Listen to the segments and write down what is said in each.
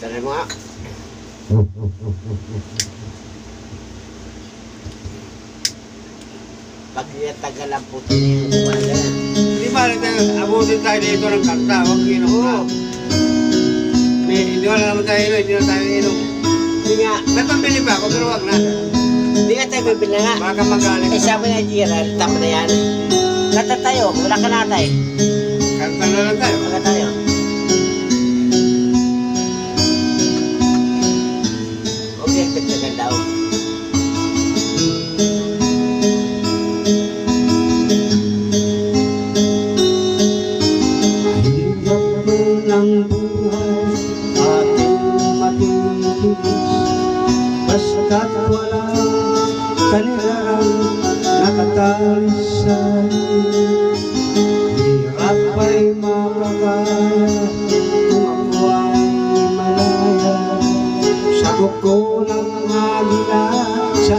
Dari mo nga. Pag tagal ang puto niya, wala yan. Di ba tayo, abutin tayo dito ng kanta, huwag inom na. May, hindi wala naman tayo inom, hindi na tayo inom. Hindi nga, May pambili pa ako, pero wag na. hindi nga tayo bibili nga. Baka magaling Eh ka. sabi nga Gerald, tama na yan. Kata tayo, wala ka natay. Kanta na lang tayo. Wala tayo. Basta't wala kanilang nakatalisan. Hirap ay makakaya kung ako ay malaya. Sa kuko ng agila, sa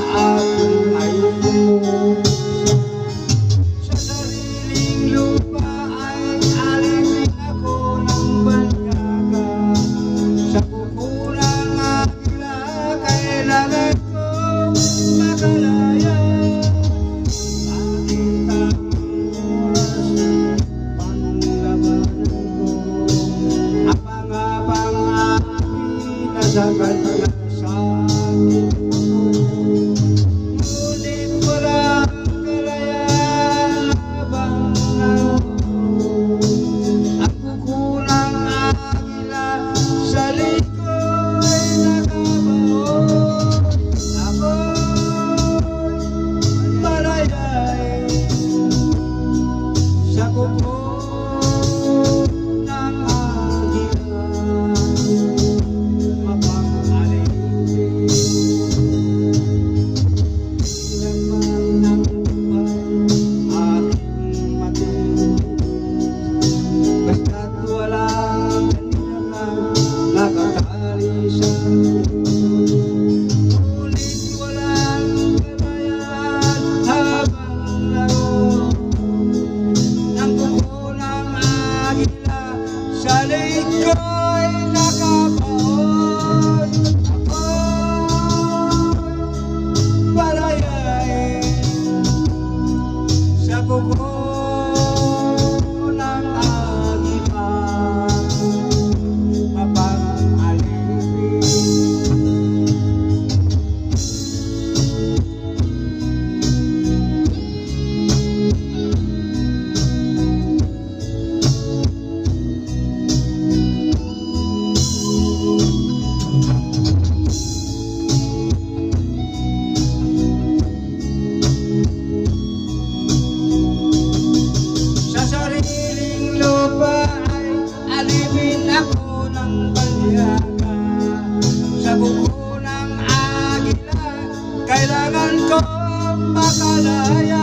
Shaka sariling lupa ay alipin ng banyaga Sa ng agila, kailangan ko makalaya